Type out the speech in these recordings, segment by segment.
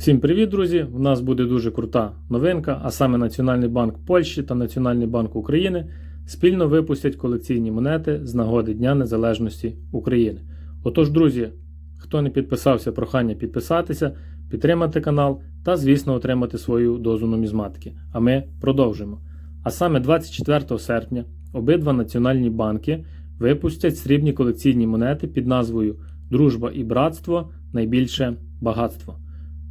Всім привіт, друзі! У нас буде дуже крута новинка, а саме Національний банк Польщі та Національний банк України спільно випустять колекційні монети з нагоди Дня Незалежності України. Отож, друзі, хто не підписався, прохання підписатися, підтримати канал та, звісно, отримати свою дозу нумізматики. А ми продовжимо. А саме 24 серпня обидва національні банки випустять срібні колекційні монети під назвою Дружба і братство найбільше багатство.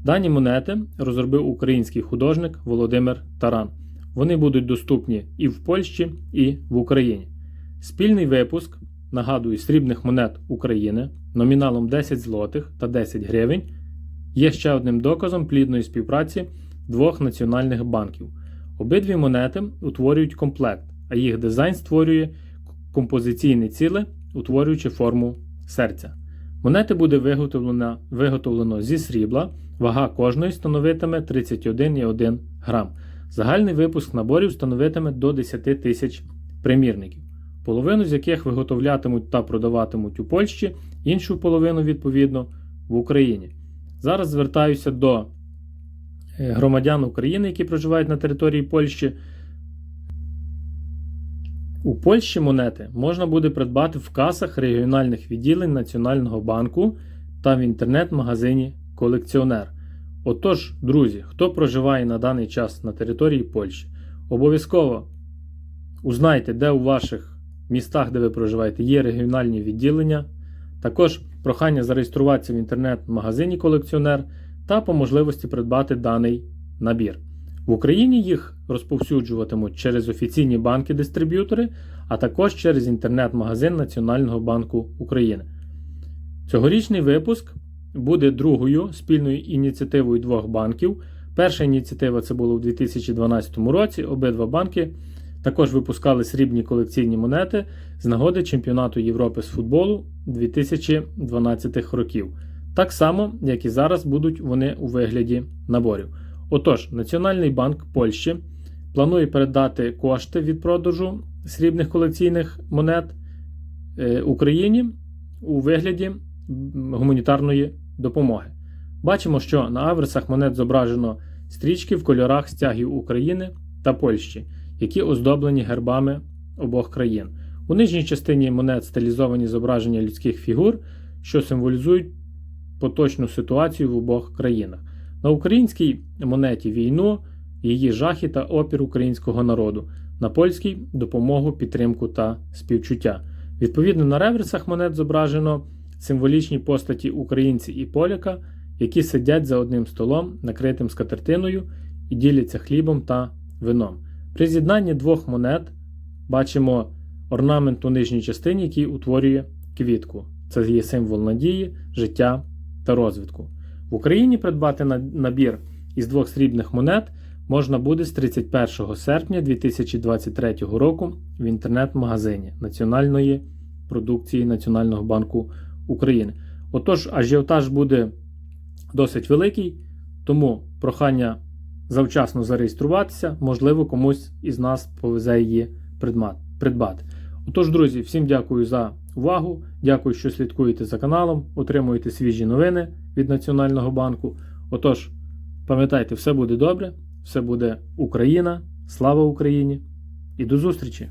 Дані монети розробив український художник Володимир Таран. Вони будуть доступні і в Польщі, і в Україні. Спільний випуск, нагадую, срібних монет України номіналом 10 злотих та 10 гривень є ще одним доказом плідної співпраці двох національних банків. Обидві монети утворюють комплект, а їх дизайн створює композиційне ціле, утворюючи форму серця. Монети буде виготовлено, виготовлено зі срібла, вага кожної становитиме 31,1 грам. Загальний випуск наборів становитиме до 10 тисяч примірників, половину з яких виготовлятимуть та продаватимуть у Польщі, іншу половину, відповідно, в Україні. Зараз звертаюся до е, громадян України, які проживають на території Польщі. У Польщі монети можна буде придбати в касах регіональних відділень Національного банку та в інтернет-магазині Колекціонер. Отож, друзі, хто проживає на даний час на території Польщі, обов'язково узнайте, де у ваших містах, де ви проживаєте, є регіональні відділення. Також прохання зареєструватися в інтернет-магазині Колекціонер та по можливості придбати даний набір. В Україні їх розповсюджуватимуть через офіційні банки-дистриб'ютори, а також через інтернет-магазин Національного банку України. Цьогорічний випуск буде другою спільною ініціативою двох банків. Перша ініціатива це було у 2012 році. Обидва банки також випускали срібні колекційні монети з нагоди Чемпіонату Європи з футболу 2012 років. Так само, як і зараз будуть вони у вигляді наборів. Отож, Національний банк Польщі планує передати кошти від продажу срібних колекційних монет е, Україні у вигляді гуманітарної допомоги. Бачимо, що на аверсах монет зображено стрічки в кольорах стягів України та Польщі, які оздоблені гербами обох країн. У нижній частині монет стилізовані зображення людських фігур, що символізують поточну ситуацію в обох країнах. На українській монеті війну, її жахи та опір українського народу, на польській допомогу, підтримку та співчуття. Відповідно, на реверсах монет зображено символічні постаті українці і поляка, які сидять за одним столом, накритим скатертиною, і діляться хлібом та вином. При з'єднанні двох монет бачимо орнамент у нижній частині, який утворює квітку. Це є символ надії, життя та розвитку. В Україні придбати набір із двох срібних монет можна буде з 31 серпня 2023 року в інтернет-магазині Національної продукції Національного банку України. Отож, ажіотаж буде досить великий, тому прохання завчасно зареєструватися, можливо, комусь із нас повезе її придбати. Отож, друзі, всім дякую за увагу. Дякую, що слідкуєте за каналом, отримуєте свіжі новини від Національного банку. Отож, пам'ятайте, все буде добре, все буде Україна, слава Україні і до зустрічі!